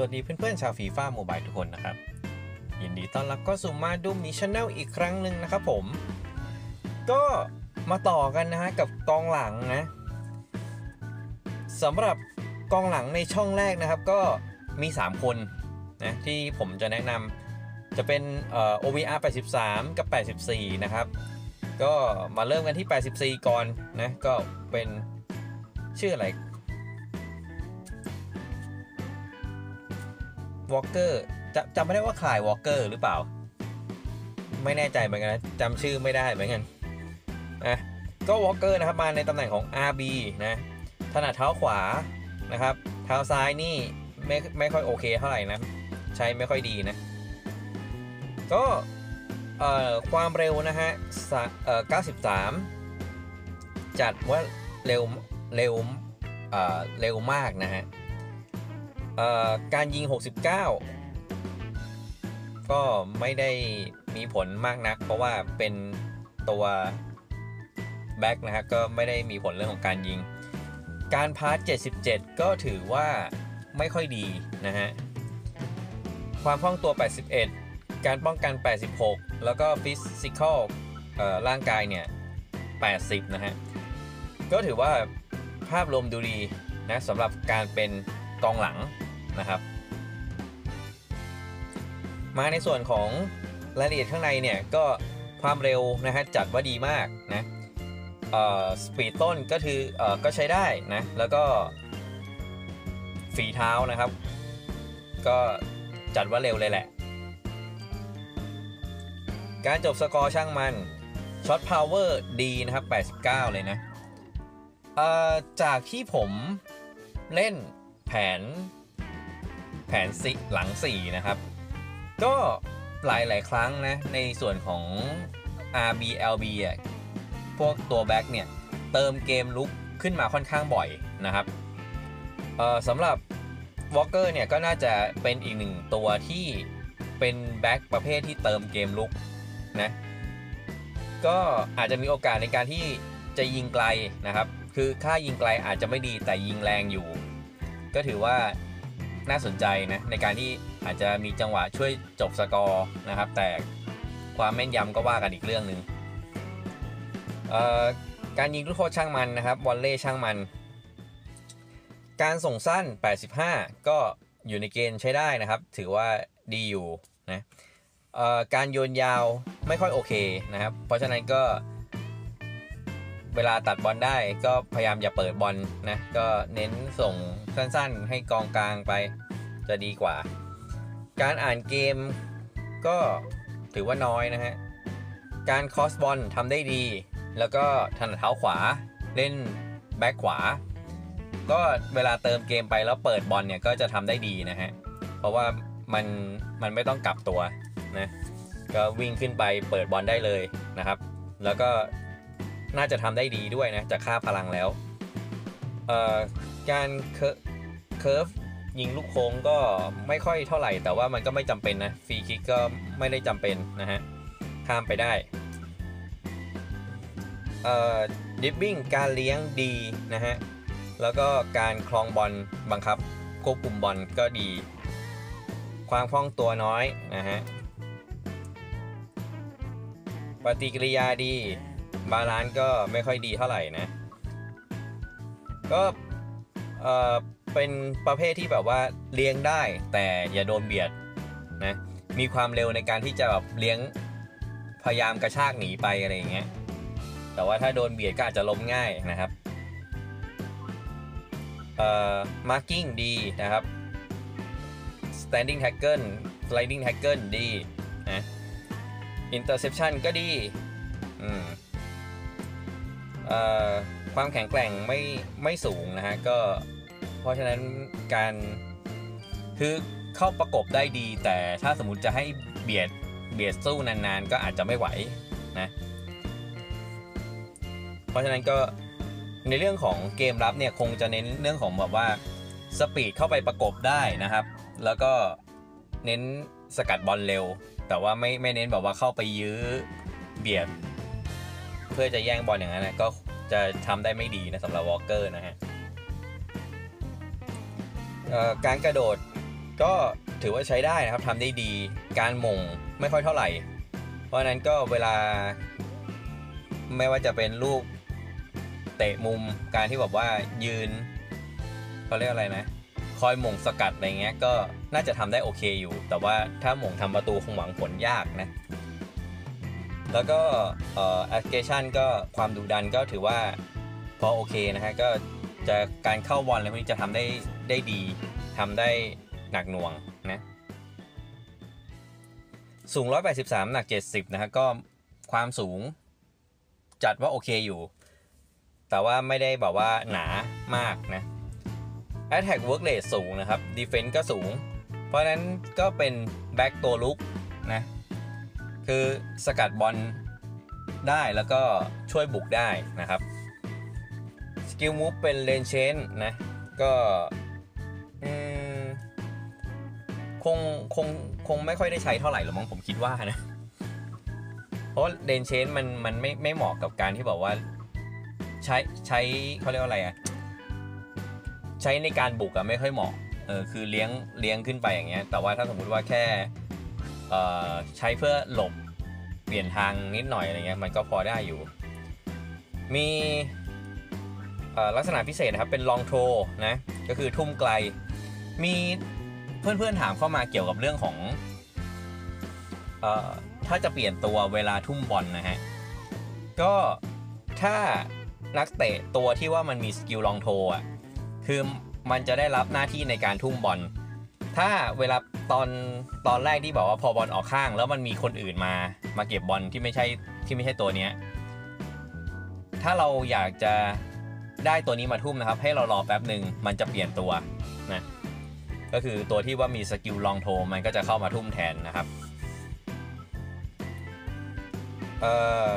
วัสดีเพื่อนๆชาวฟีฟ่าโมบายทุกคนนะครับ ยินดีต้อนรับก็สู่มาดูมีชแนลอีกครั้งหนึ่งนะครับผม ก็มาต่อกันนะฮะกับกองหลังนะสำหรับกองหลังในช่องแรกนะครับ ก็มี 3 คนนะที่ผมจะแนะนำจะเป็นเอ่อ OVR 83 กับ 84 นะครับ ก็มาเริ่มกันที่ 84 ก่อนนะก็เป็นชื่ออะไร วอลเกอร์จำจำไม่ได้ว่าคลายวอลเกอร์หรือเปล่า ไม่แน่ใจเหมือนกันนะจำชื่อไม่ได้เหมือนกันนะก็วอลเกอร์นะครับมาในตำแหน่งของ RB นะถนัดเท้าขวานะครับ เท้าซ้ายนี่ไม่ไม่ค่อยโอเคเท่าไหร่นะ ใช้ไม่ค่อยดีนะ ก็เอ่อความเร็วนะฮะสะเอ่อ93 จัดว่าเร็วเร็วเอ่อเร็วมากนะฮะ การยิง 69 ก็ไม่ได้มีผลมากนัก เพราะว่าเป็นตัวแบ็กนะฮะก็ไม่ได้มีผลเรื่องของการยิง การพาส77 ก็ถือว่าไม่ค่อยดีนะฮะ ความคล่องตัว 81 การป้องกัน 86 แล้วก็ฟิสิกอลร่างกายเนี่ย 80 นะฮะ ก็ถือว่าภาพรวมดูดีนะสำหรับการเป็นกองหลัง นะครับ มาในส่วนของรายละเอียดข้างในเนี่ยก็ความเร็วนะฮะจัดว่าดีมากนะสปีดต้นก็คืออก็ใช้ได้นะแล้วก็ฝีเท้านะครับ ก็จัดว่าเร็วเลยแหละ การจบสกอร์ช่างมันช็อตพาวเวอร์ดีนะครับ 89 เลยนะจากที่ผมเล่นแผน แผนสิหลัง 4 นะครับ ก็หลายหลายๆครั้งนะ ในส่วนของ RBLB อะพวกตัวแบ็กเนี่ย เติมเกมลุกขึ้นมาค่อนข้างบ่อยนะครับสำหรับวอลเกอร์เนี่ย ก็น่าจะเป็นอีกหนึ่งตัวที่เป็นแบ็กประเภทที่เติมเกมลุกนะก็อาจจะมีโอกาสในการที่จะยิงไกลนะครับ คือค่ายิงไกลอาจจะไม่ดีแต่ยิงแรงอยู่ ก็ถือว่า น่าสนใจนะในการที่อาจจะมีจังหวะช่วยจบสกอร์นะครับ แต่ความแม่นยำก็ว่ากันอีกเรื่องหนึ่งเอ่อการยิงลูกโทษช่างมันนะครับวอลเล่ช่างมัน การส่งสั้น 85 ก็อยู่ในเกณฑ์ใช้ได้นะครับ ถือว่าดีอยู่นะการโยนยาวไม่ค่อยโอเคนะครับ เพราะฉะนั้นก็เวลาตัดบอลได้ก็พยายามอย่าเปิดบอลนะก็เน้นส่ง สั้นๆ ให้กองกลางไปจะดีกว่า การอ่านเกมก็ถือว่าน้อยนะฮะ การคอสบอลทำได้ดี แล้วก็ถนัดเท้าขวาเล่นแบ็คขวา ก็เวลาเติมเกมไปแล้วเปิดบอลเนี่ยก็จะทำได้ดีนะฮะ เพราะว่ามันมันไม่ต้องกลับตัวนะ ก็วิ่งขึ้นไปเปิดบอลได้เลยนะครับ แล้วก็น่าจะทำได้ดีด้วยนะจากค่าพลังแล้ว การเคอร์ฟยิงลูกโค้งก็ไม่ค่อยเท่าไหร่ แต่ว่ามันก็ไม่จำเป็นนะฟรีคิกก็ไม่ได้จำเป็นนะฮะข้ามไปได้ดิฟบิ้งการเลี้ยงดีนะฮะแล้วก็การคลองบอลบังคับควบคุมบอลก็ดี ความคล่องตัวน้อยนะฮะปฏิกิริยาดี บาลานซ์ก็ไม่ค่อยดีเท่าไหร่นะ ก็เอ่อเป็นประเภทที่แบบว่าเลี้ยงได้ แต่อย่าโดนเบียดนะมีความเร็วในการที่จะแบบเลี้ยงพยายามกระชากหนีไปอะไรอย่างเงี้ยแต่ว่าถ้าโดนเบียดก็อาจจะล้มง่ายนะครับเอ่อ marking ดีนะครับ standing tackle sliding tackle ดีนะ interception ก็ดี อืม ความแข็งแกร่งไม่ไม่สูงนะฮะก็เพราะฉะนั้นการคือเข้าประกบได้ดี แต่ถ้าสมมติจะให้เบียดเบียดสู้นานๆ ก็อาจจะไม่ไหวนะเพราะฉะนั้นก็ในเรื่องของเกมรับเนี่ยคงจะเน้นเรื่องของแบบว่าสปีดเข้าไปประกบได้นะครับ แล้วก็เน้นสกัดบอลเร็ว แต่ว่าไม่ไม่เน้นแบบว่าเข้าไปยื้อเบียด พื่อจะแย่งบอลอย่างนั้นนะก็จะทำได้ไม่ดีนะสำหรับวอลเกอร์นะฮะการกระโดดก็ถือว่าใช้ได้นะครับทำได้ดีการหม่งไม่ค่อยเท่าไหร่ เพราะนั้นก็เวลา ไม่ว่าจะเป็นลูกเตะมุมการที่แบบว่ายืนเขาเรียกอะไรนะคอยหม่งสกัดอะไรเงี้ยก็น่าจะทำได้โอเคอยู่ แต่ว่าถ้าหม่งทำประตูคงหวังผลยากนะ แล้วก็แอปพลิเคชันก็ความดุดันก็ถือว่าพอโอเคนะฮะก็จะการเข้าบอลอะไรพวกนี้จะทำได้ได้ดีทำได้หนักหน่วงนะสูง 183 หนัก 70 นะฮะก็ความสูงจัดว่าโอเคอยู่ แต่ว่าไม่ได้แบบว่าหนามากนะ Attack Work Rate สูงนะครับ Defense ก็สูง เพราะฉะนั้นก็เป็นแบ็กตัวลุกนะ คือสกัดบอลได้แล้วก็ช่วยบุกได้นะครับสกิลมูฟเป็นเลนเชนนะก็คงคงคงไม่ค่อยได้ใช้เท่าไหร่หรอกมั้งผมคิดว่านะ เพราะเลนเชนมันมันไม่ไม่เหมาะกับการที่บอกว่าใช้ใช้เขาเรียกว่าอะไรอะใช้ในการบุกอะไม่ค่อยเหมาะเออคือเลี้ยงเลี้ยงขึ้นไปอย่างเงี้ยแต่ว่าถ้าสมมุติว่าแค่ใช้เพื่อหลบ เปลี่ยนทางนิดหน่อยอะไรเงี้ยมันก็พอได้อยู่ มีลักษณะพิเศษนะครับเป็นลองโทนะก็คือทุ่มไกล มีเพื่อนๆถามเข้ามาเกี่ยวกับเรื่องของอถ้าจะเปลี่ยนตัวเวลาทุ่มบอลนะฮะก็ถ้านักเตะตัวที่ว่ามันมีสกิลลองโทอะคือมันจะได้รับหน้าที่ในการทุ่มบอลถ้าเวลา ตอนตอนแรกที่บอกว่าพอบอลออกข้าง แล้วมันมีคนอื่นมามาเก็บบอลที่ไม่ใช่ที่ไม่ใช่ตัวเนี้ยถ้าเราอยากจะได้ตัวนี้มาทุ่มนะครับ ให้เรารอแป๊บหนึ่งมันจะเปลี่ยนตัวนะก็คือตัวที่ว่ามีสกิลลองโทมันก็จะเข้ามาทุ่มแทนนะครับเอ่อ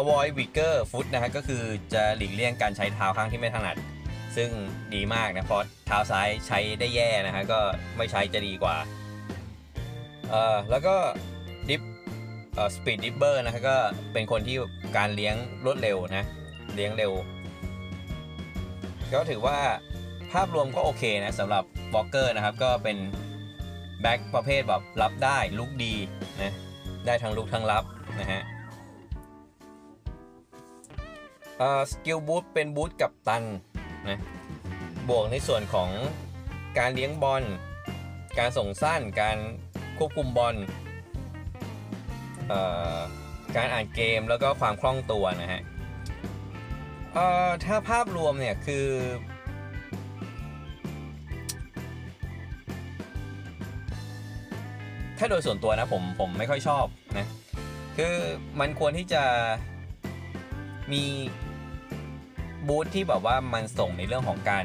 avoid weaker foot นะฮะก็คือจะหลีกเลี่ยงการใช้เท้าข้างที่ไม่ถนัด ซึ่งดีมากนะเพราะเท้าซ้ายใช้ได้แย่นะฮะก็ไม่ใช้จะดีกว่าเอ่อแล้วก็ดิฟเอ่อสปีดดิฟเบอร์นะฮะก็เป็นคนที่การเลี้ยงรวดเร็วนะเลี้ยงเร็ว ก็ถือว่าภาพรวมก็โอเคนะสำหรับบล็อกเกอร์นะครับก็เป็นแบ็คประเภทแบบรับได้ลุกดีนะได้ทั้งลุกทั้งรับนะฮะสกิลบูทเป็นบูทกับตัน นะบวกในส่วนของการเลี้ยงบอล การส่งสั้น การควบคุมบอลการอ่านเกมแล้วก็ความคล่องตัวนะฮะถ้าภาพรวมเนี่ยคือ ถ้าโดยส่วนตัวนะผมผมไม่ค่อยชอบนะ คือมันควรที่จะมี บูธที่แบบว่ามันส่งในเรื่องของการ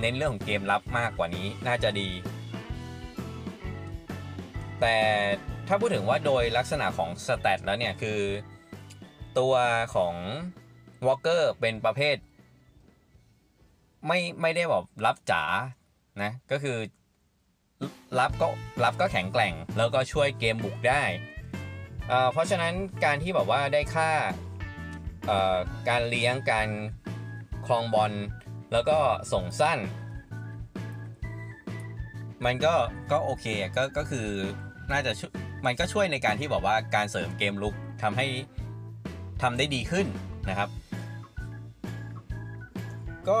เน้นเรื่องของเกมรับมากกว่านี้น่าจะดี แต่ถ้าพูดถึงว่าโดยลักษณะของสเตตแล้วเนี่ย คือตัวของวอลเกอร์เป็นประเภท ไม่ไม่ได้แบบรับจ๋านะก็คือรับก็รับก็แข็งแกร่ง แล้วก็ช่วยเกมบุกได้ เพราะฉะนั้นการที่แบบว่าได้ค่า การเลี้ยงการคลองบอลแล้วก็ส่งสั้น มันก็ก็โอเคก็ก็คือน่าจะมันก็ช่วยในการที่บอกว่าการเสริมเกมลุกทำให้ทำได้ดีขึ้นนะครับ ก็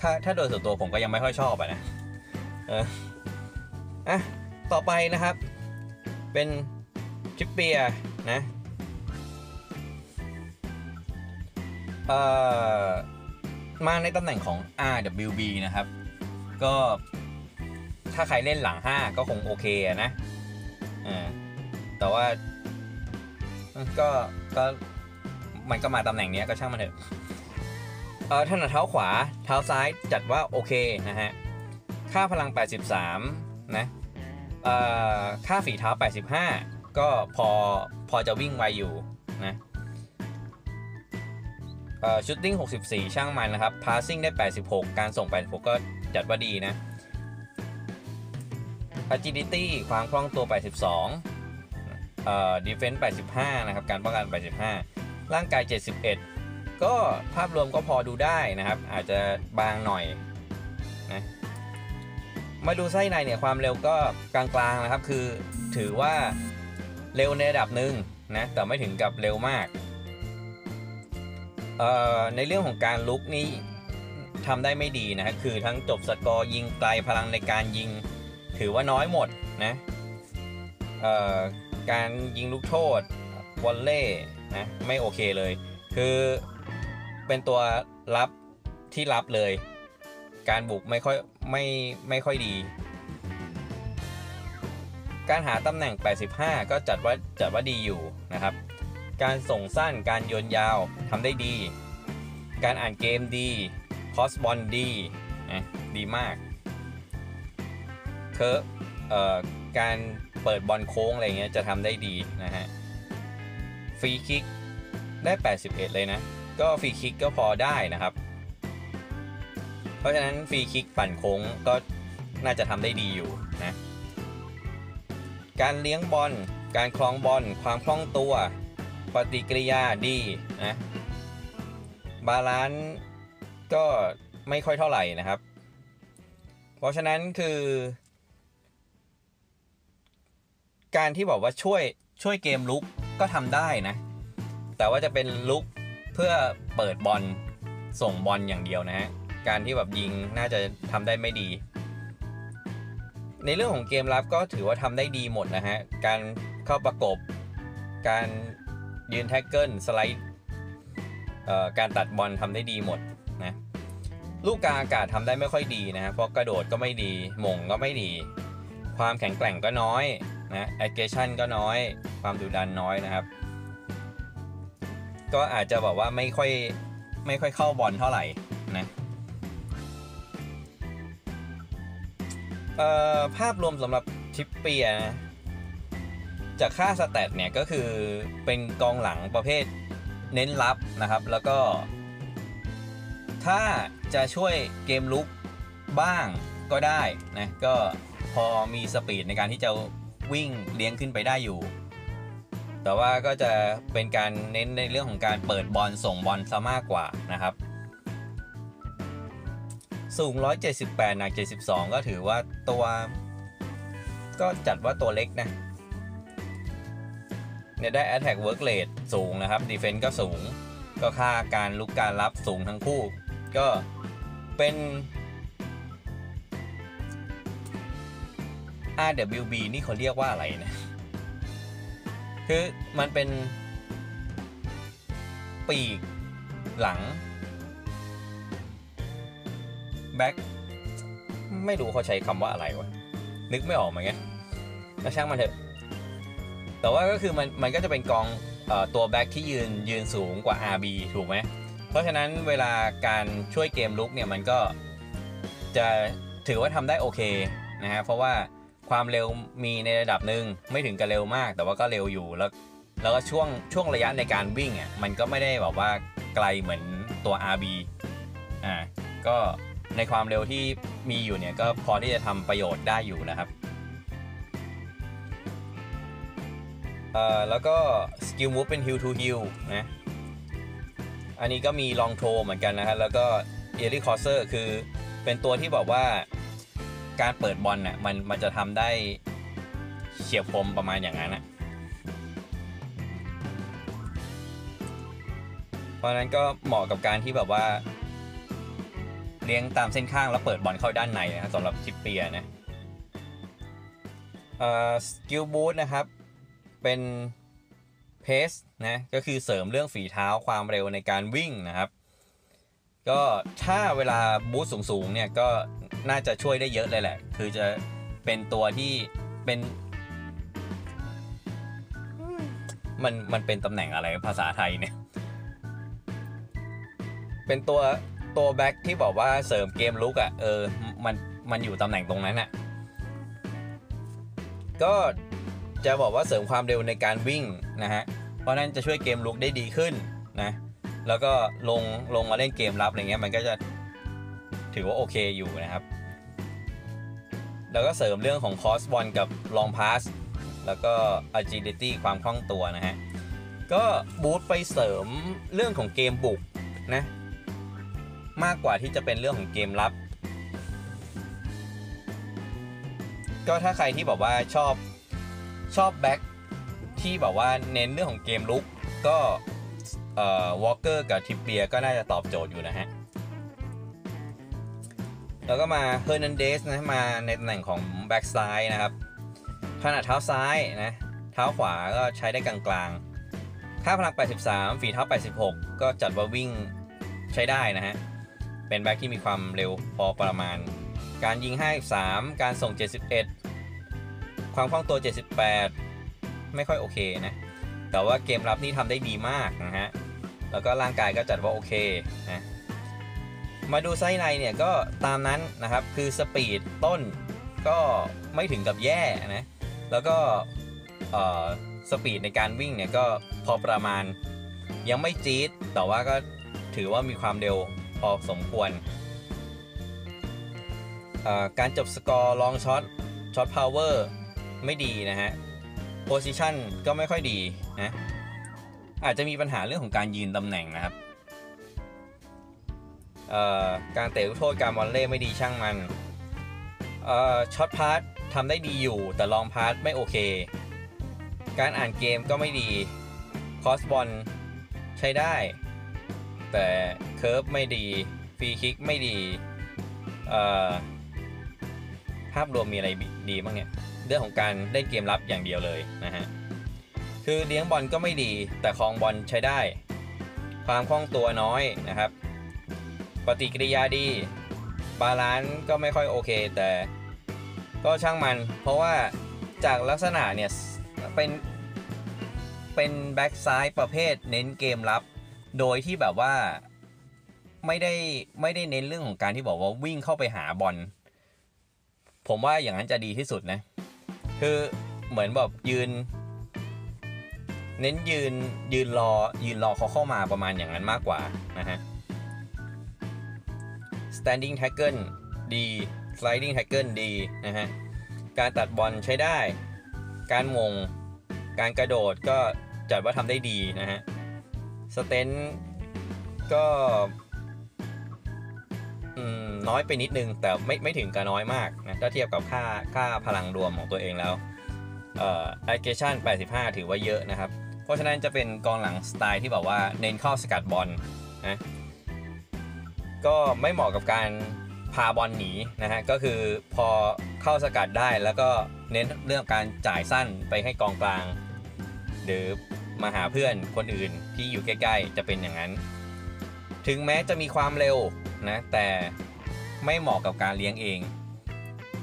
ถ้าถ้าโดยส่วนตัวผมก็ยังไม่ค่อยชอบอะนะเอออะต่อไปนะครับ เป็นชิปเปียนะ มาในตำแหน่งของ RWB นะครับ ก็ถ้าใครเล่นหลัง 5 ก็คงโอเคนะแต่ว่าก็ก็มันก็มาตำแหน่งนี้ก็ช่างมันเถอะเอ่อถนัดเท้าขวาเท้าซ้ายจัดว่าโอเคนะฮะ ค่าพลัง 83 นะเออค่าฝีเท้า 85 ก็พอพอจะวิ่งไวอยู่นะ ชุดติ้ง64 ช่างมันนะครับพาสซิ่งได้ 86 การส่ง 86 ก็จัดว่าดีนะ agility ความคล่องตัว 82เอ่อ defense 85 นะครับ การป้องกัน 85 ร่างกาย 71 ก็ภาพรวมก็พอดูได้นะครับ อาจจะบางหน่อยนะมาดูไส้ในเนี่ยความเร็วก็กลางๆนะครับ คือถือว่าเร็วในระดับหนึ่งนะ แต่ไม่ถึงกับเร็วมาก ในเรื่องของการลุกนี่ทำได้ไม่ดีนะคือทั้งจบสกอร์ยิงไกลพลังในการยิง ถือว่าน้อยหมดนะการยิงลูกโทษวอลเล่นะไม่โอเคเลย คือเป็นตัวรับที่รับเลย การบุกไม่ค่อยไม่ไม่ค่อยดี การหาตำแหน่ง 85 ก็จัดว่าจัดว่าดีอยู่นะครับ การส่งสั้นการโยนยาวทำได้ดี การอ่านเกมดี คอสบอลดีนะดีมากเคอเอ่อการเปิดบอลโค้งอะไรเงี้ยจะทำได้ดีนะฮะฟรีคิกได้ 81 เลยนะ ก็ฟรีคิกก็พอได้นะครับ เพราะฉะนั้นฟรีคิกปั่นโค้งก็น่าจะทำได้ดีอยู่นะการเลี้ยงบอล การคล้องบอล ความคล่องตัว ปฏิกิริยาดีนะบาลานซ์ก็ไม่ค่อยเท่าไหร่นะครับ เพราะฉะนั้นคือ การที่บอกว่าช่วยช่วยเกมลุกก็ทำได้นะ แต่ว่าจะเป็นลุกเพื่อเปิดบอลส่งบอลอย่างเดียวนะฮะ การที่แบบยิงน่าจะทำได้ไม่ดี ในเรื่องของเกมรับก็ถือว่าทำได้ดีหมดนะฮะ การเข้าประกบ การ ยืนแท็กเกิลสไลด์การตัดบอลทำได้ดีหมดนะลูกกาอากาศทำได้ไม่ค่อยดีนะเพราะกระโดดก็ไม่ดีม่งก็ไม่ดี ความแข็งแกร่งก็น้อยนะแอคเกชันก็น้อย ความดุดันน้อยนะครับ ก็อาจจะบอกว่าไม่ค่อยไม่ค่อยเข้าบอลเท่าไหร่นะภาพรวมสำหรับทิปเปียนะ จากค่าสแตทเนี่ยก็คือเป็นกองหลังประเภทเน้นรับนะครับ แล้วก็ ถ้าจะช่วยเกมลุกบ้างก็ได้นะก็พอมีสปีดในการที่จะวิ่งเลี้ยงขึ้นไปได้อยู่ แต่ว่าก็จะเป็นการเน้นในเรื่องของการเปิดบอลส่งบอลซะมากกว่านะครับ สูง 178 หนัก 72 ก็ถือว่าตัว ก็จัดว่าตัวเล็กนะ เนี่ยได้ attack work rate สูงนะครับ defense ก็สูง ก็ค่าการลุกการรับสูงทั้งคู่ ก็เป็น RWB นี่เขาเรียกว่าอะไรนะ คือมันเป็น ปีกหลังแบ็คไม่รู้เขาใช้คำว่าอะไรวะ นึกไม่ออกเหมือนกันก็ช่างมันเถอะ แต่ว่าก็คือมันมันก็จะเป็นกองอตัวแบ็คที่ยืนยืนสูงกว่า RB ถูกไหม เพราะฉะนั้นเวลาการช่วยเกมลุกเนี่ยมันก็จะถือว่าทำได้โอเคนะฮะเพราะว่าความเร็วมีในระดับหนึ่งไม่ถึงกับเร็วมาก แต่ว่าก็เร็วอยู่แล้ว แล้วก็ช่วงช่วงระยะในการวิ่งอะมันก็ไม่ได้แบบว่าไกลเหมือนตัว RB อ่าก็ในความเร็วที่มีอยู่เนี่ยก็พอที่จะทำประโยชน์ได้อยู่นะครับ เอ่อแล้วก็สกิลมูฟเป็น hill to hill นะอันนี้ก็มีลองโทเหมือนกันนะฮะแล้วก็เอริคอเซอร์คือเป็นตัวที่บอกว่าการเปิดบอลน่ะมันมันจะทำได้เฉียบคมประมาณอย่างนั้นนะเพราะนั้นก็เหมาะกับการที่แบบว่า เลี้ยงตามเส้นข้างแล้วเปิดบอลเข้าด้านในนะสำหรับทิปเปียนะสกิลบูทนะครับ เป็นเพสนะก็คือเสริมเรื่องฝีเท้าความเร็วในการวิ่งนะครับ ก็ถ้าเวลาบูทสูงๆเนี่ยก็น่าจะช่วยได้เยอะเลยแหละ คือจะเป็นตัวที่เป็นมันมันเป็นตำแหน่งอะไรภาษาไทยเนี่ย เป็นตัวตัวแบ็คที่บอกว่าเสริมเกมลุกอะ่ะเออมันมันอยู่ตำแหน่งตรงนั้นอะ่ะก็ จะบอกว่าเสริมความเร็วในการวิ่งนะฮะ เพราะนั้นจะช่วยเกมลุกได้ดีขึ้นนะ แล้วก็ลงลงมาเล่นเกมรับอะไรเงี้ยมันก็จะถือว่าโอเคอยู่นะครับ แล้วก็เสริมเรื่องของคอสบอลกับ long pass แล้วก็ agility ความคล่องตัวนะฮะ ก็บูตไปเสริมเรื่องของเกมบุกนะ มากกว่าที่จะเป็นเรื่องของเกมรับ ก็ถ้าใครที่บอกว่าชอบ ชอบแบ็คที่แบบว่าเน้นเรื่องของเกมลุกก็เอ่อวอลเกอร์กับทิปเปียก็น่าจะตอบโจทย์อยู่นะฮะ แล้วก็มาเฮอร์นันเดสนะมาในตำแหน่งของแบ็กซ้ายนะครับถนัดเท้าซ้ายนะเท้าขวาก็ใช้ได้กลางๆ ค่าพลัง 83 ฝีเท้า 86 ก็จัดว่าวิ่งใช้ได้นะฮะ เป็นแบ็กที่มีความเร็วพอประมาณ การยิง 53 การส่ง 71 ความคล่องตัว 78 ไม่ค่อยโอเคนะ แต่ว่าเกมรับนี่ทำได้ดีมากนะฮะ แล้วก็ร่างกายก็จัดว่าโอเคนะ มาดูไส้ในเนี่ยก็ตามนั้นนะครับ คือสปีดต้นก็ไม่ถึงกับแย่นะ แล้วก็สปีดในการวิ่งเนี่ยก็พอประมาณยังไม่จี๊ด แต่ว่าก็ถือว่ามีความเร็วพอสมควร การจบสกอร์ลองช็อตช็อตพาวเวอร์ ไม่ดีนะฮะโพซิชันก็ไม่ค่อยดีนะอาจจะมีปัญหาเรื่องของการยืนตำแหน่งนะครับการเตะโทษการบอลเล่ไม่ดีช่างมันช็อตพาร์ททำได้ดีอยู่ แต่ลองพาร์ทไม่โอเค การอ่านเกมก็ไม่ดีคอสบอลใช้ได้ แต่เคิร์ฟไม่ดีฟรีคิกไม่ดีภาพรวมมีอะไรดีบ้างเนี่ย เรื่องของการได้เกมรับอย่างเดียวเลยนะฮะคือเลี้ยงบอลก็ไม่ดีแต่คลองบอลใช้ได้ ความคล่องตัวน้อยนะครับ ปฏิกิริยาดี บาลานซ์ก็ไม่ค่อยโอเค แต่ก็ช่างมันเพราะว่าจากลักษณะเนี่ยเป็นเป็นแบ็กซ้ายประเภทเน้นเกมรับ โดยที่แบบว่าไม่ได้ไม่ได้เน้นเรื่องของการที่บอกว่าวิ่งเข้าไปหาบอลผมว่าอย่างนั้นจะดีที่สุดนะ คือเหมือนแบบยืน เน้นยืนยืนรอยืนรอเขาเข้ามาประมาณอย่างนั้นมากกว่านะฮะ standing tackle ดี sliding tackle ดีนะฮะ การตัดบอลใช้ได้ การมง การกระโดดก็จัดว่าทำได้ดีนะฮะ สเตนก็ น้อยไปนิดนึง แต่ไม่ไม่ถึงกับน้อยมากนะถ้าเทียบกับค่าค่าพลังรวมของตัวเองแล้วเอ่อ allocation 85 ถือว่าเยอะนะครับ เพราะฉะนั้นจะเป็นกองหลังสไตล์ที่แบบว่าเน้นเข้าสกัดบอลนะก็ไม่เหมาะกับการพาบอลหนีนะฮะก็คือพอเข้าสกัดได้แล้วก็เน้นเรื่องการจ่ายสั้นไปให้กองกลาง หรือมาหาเพื่อนคนอื่นที่อยู่ใกล้ ๆ จะเป็นอย่างนั้น ถึงแม้จะมีความเร็วนะแต่ ไม่เหมาะกับการเลี้ยงเอง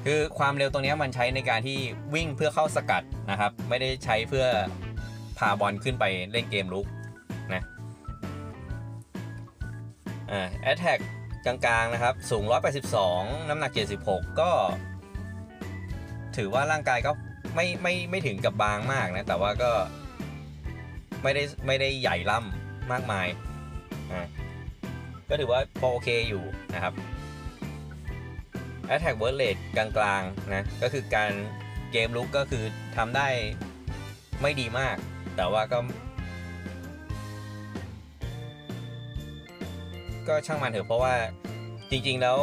คือความเร็วตรงนี้มันใช้ในการที่วิ่งเพื่อเข้าสกัดนะครับ ไม่ได้ใช้เพื่อพาบอลขึ้นไปเล่นเกมลุกนะแอตแทกกลางๆนะครับ สูง 182 น้ำหนัก 76 ก็ ถือว่าร่างกายก็ไม่ไม่ไม่ถึงกับบางมากนะ แต่ว่าก็ไม่ได้ไม่ได้ใหญ่ล่ำมากมายอ่าก็ถือว่าพอโอเคอยู่นะครับ Attack w o r d Rate กลางๆนะก็คือการเกมลุกก็คือทำได้ไม่ดีมาก แต่ว่าก็ ก็ช่างมันเถอะเพราะว่าจริงๆแล้ว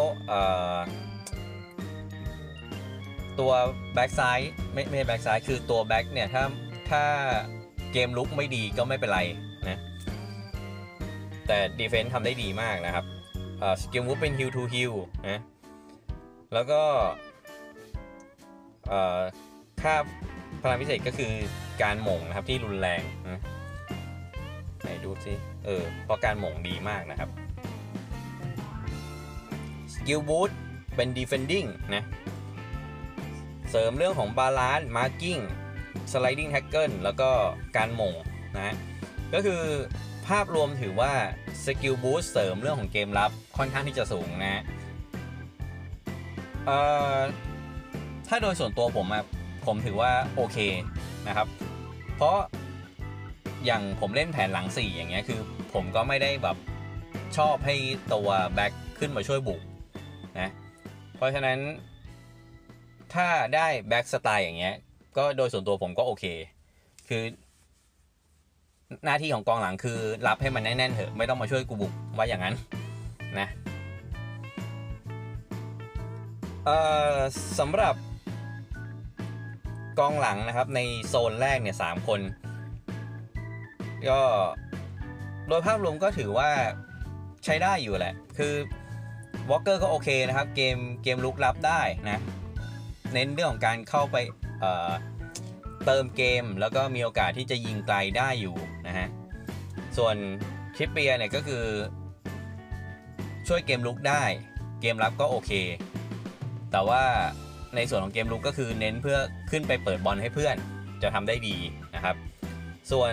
ตัวแบ็กซ้ายไม่ไม่แบ็กซ้ายคือตัวแบ็กเนี่ย ถ้าถ้าเกมลุกไม่ดีก็ไม่เป็นไรนะ แต่ดีเฟนต์ทำได้ดีมากนะครับสกิลมูฟเป็นฮิลทูฮิลนะ แล้วก็ค่าพลังพิเศษก็คือการหม่งนะครับที่รุนแรงไหนดูสิเออเพราะการหม่งดีมากนะครับสกิลบูทเป็น defending นะเสริมเรื่องของบาลานซ์มาร์กิ้งสไลดิ้งแท็กเกิลแล้วก็การหม่งนะก็คือภาพรวมถือว่าสกิลบูสเสริมเรื่องของเกมรับค่อนข้างที่จะสูงนะ เอ่อถ้าโดยส่วนตัวผมอะผมถือว่าโอเคนะครับ เพราะอย่างผมเล่นแผนหลัง 4 อย่างเงี้ยคือผมก็ไม่ได้แบบชอบให้ตัวแบ็คขึ้นมาช่วยบุกนะเพราะฉะนั้น ถ้าได้แบ็กสไตล์อย่างเงี้ยก็โดยส่วนตัวผมก็โอเค คือ หน้าที่ของกองหลังคือรับให้มันแน่นๆเถอะไม่ต้องมาช่วยกูบุกว่าอย่างนั้นนะ สำหรับกองหลังนะครับในโซนแรกเนี่ยสามคน ก็โดยภาพรวมก็ถือว่าใช้ได้อยู่แหละ คือวอลเกอร์ก็โอเคนะครับ เกมเกมลุกลับได้นะ เน้นเรื่องของการเข้าไปเเติมเกมแล้วก็มีโอกาสที่จะยิงไกลได้อยู่นะฮะ ส่วนชิปเปียเนี่ยก็คือช่วยเกมลุกได้ เกมรับก็โอเค แต่ว่าในส่วนของเกมลุกก็คือเน้นเพื่อขึ้นไปเปิดบอลให้เพื่อนจะทำได้ดีนะครับ ส่วน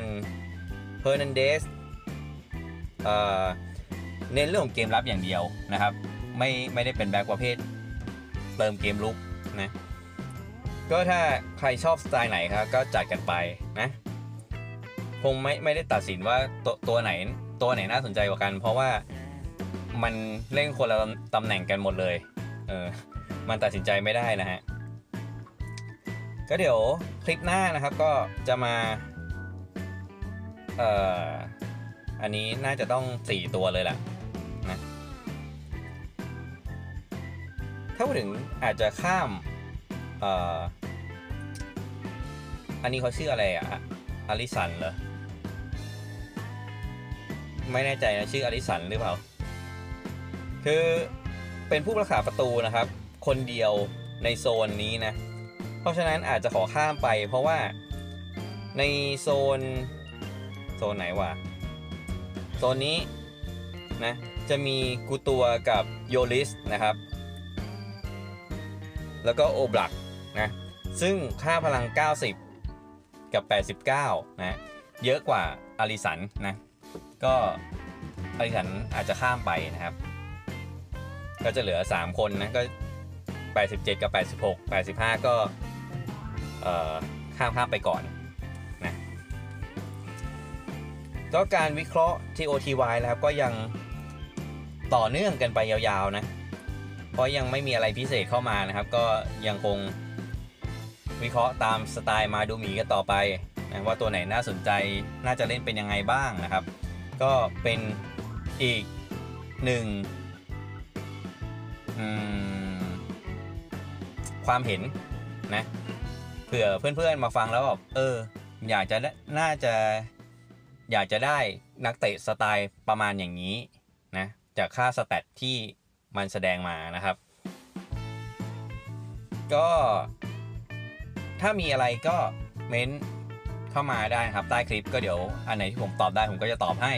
เ e อร์นันเดสเน้นเรื่องของเกมรับอย่างเดียวนะครับ ไม่ไม่ได้เป็นแบ็คประเภทเติมเกมลุกนะก็ถ้าใครชอบสไตล์ไหนครับก็จัดกันไปนะคงไม่ไม่ได้ตัดสินว่าตัวตัวไหนตัวไหนน่าสนใจกว่ากัน เพราะว่ามันเล่นคนละตำแหน่งกันหมดเลยเออ มันตัดสินใจไม่ได้นะฮะ ก็เดี๋ยวคลิปหน้านะครับก็จะมา เอ่อ อันนี้น่าจะต้อง 4 ตัวเลยแหละนะถ้าพูดถึงอาจจะข้าม เอ่อ อันนี้เขาชื่ออะไรอะอลิสันเหรอ ไม่แน่ใจนะชื่ออลิสันหรือเปล่า คือเป็นผู้รักษาประตูนะครับ คนเดียวในโซนนี้นะ เพราะฉะนั้นอาจจะขอข้ามไปเพราะว่าในโซน โซนไหนวะ โซนนี้นะจะมีกูตัวกับโยลิสนะครับ แล้วก็โอบลักนะซึ่งค่าพลัง 90 กับ 89 นะ เยอะกว่าอาริสันนะ ก็อาริสันอาจจะข้ามไปนะครับ ก็จะเหลือ 3 คนนะ ก็ 87 กับ 86 85 ก็ข้ามข้ามไปก่อนนะก็การวิเคราะห์ TOTY แล้วก็ยังต่อเนื่องกันไปยาวๆนะ เพราะยังไม่มีอะไรพิเศษเข้ามานะครับ ก็ยังคงวิเคราะห์ตามสไตล์มาดูหมีกันต่อไปนะว่าตัวไหนน่าสนใจน่าจะเล่นเป็นยังไงบ้างนะครับ ก็เป็นอีกหนึ่ง ความเห็นนะเผื่อเพื่อนๆมาฟังแล้วแบบเออ อยากจะน่าจะอยากจะได้นักเตะสไตล์ประมาณอย่างนี้นะจากค่าสแตทที่มันแสดงมานะครับ ก็ถ้ามีอะไรก็เม้นเข้ามาได้ครับใต้คลิปก็เดี๋ยวอันไหนที่ผมตอบได้ผมก็จะตอบให้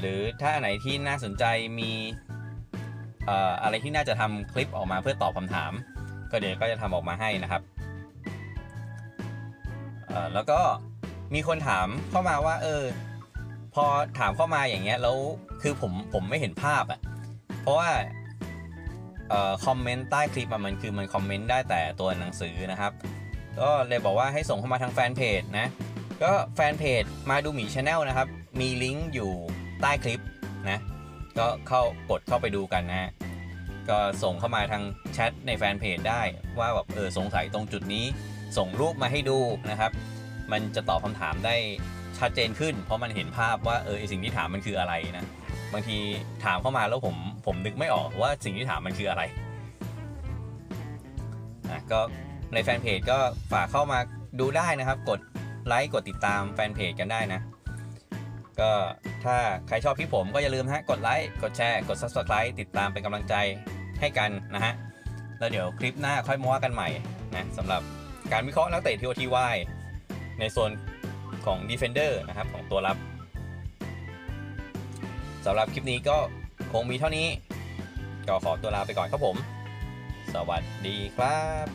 หรือถ้าอันไหนที่น่าสนใจมีอะไรที่น่าจะทำคลิปออกมาเพื่อตอบคำถาม ก็เดี๋ยวก็จะทำออกมาให้นะครับแล้วก็มีคนถามเข้ามาว่า เออ พอถามเข้ามาอย่างเงี้ยแล้วคือผมผมไม่เห็นภาพอะ่ะเพราะว่าคอมเมนต์ใต้คลิปมันคือมันคอมเมนต์ได้แต่ตัวหนังสือนะครับ ก็เลยบอกว่าให้ส่งเข้ามาทางแฟนเพจนะก็แฟนเพจมาดูหมีชาแนลนะครับ มีลิงก์อยู่ใต้คลิปนะ ก็เข้ากดเข้าไปดูกันนะฮะ ก็ส่งเข้ามาทางแชทในแฟนเพจได้ ว่าแบบเออสงสัยตรงจุดนี้ ส่งรูปมาให้ดูนะครับ มันจะตอบคำถามได้ชัดเจนขึ้น เพราะมันเห็นภาพว่าเออสิ่งที่ถามมันคืออะไรนะบางทีถามเข้ามาแล้วผมผมนึกไม่ออกว่าสิ่งที่ถามมันคืออะไรนะก็ในแฟนเพจก็ฝากเข้ามาดูได้นะครับ กดไลค์กดติดตามแฟนเพจกันได้นะ ก็ถ้าใครชอบคลิปผมก็อย่าลืมฮะกดไลค์กดแชร์ กด subscribe ติดตามเป็นกำลังใจ ให้กันนะฮะ แล้วเดี๋ยวคลิปหน้าค่อยมาว่ากันใหม่นะสำหรับการวิเคราะห์นักเตะทีโอทีวายในโซนของ Defender นะครับของตัวรับสำหรับคลิปนี้ก็คงมีเท่านี้ ก็ขอตัวลาไปก่อนครับผม สวัสดีครับ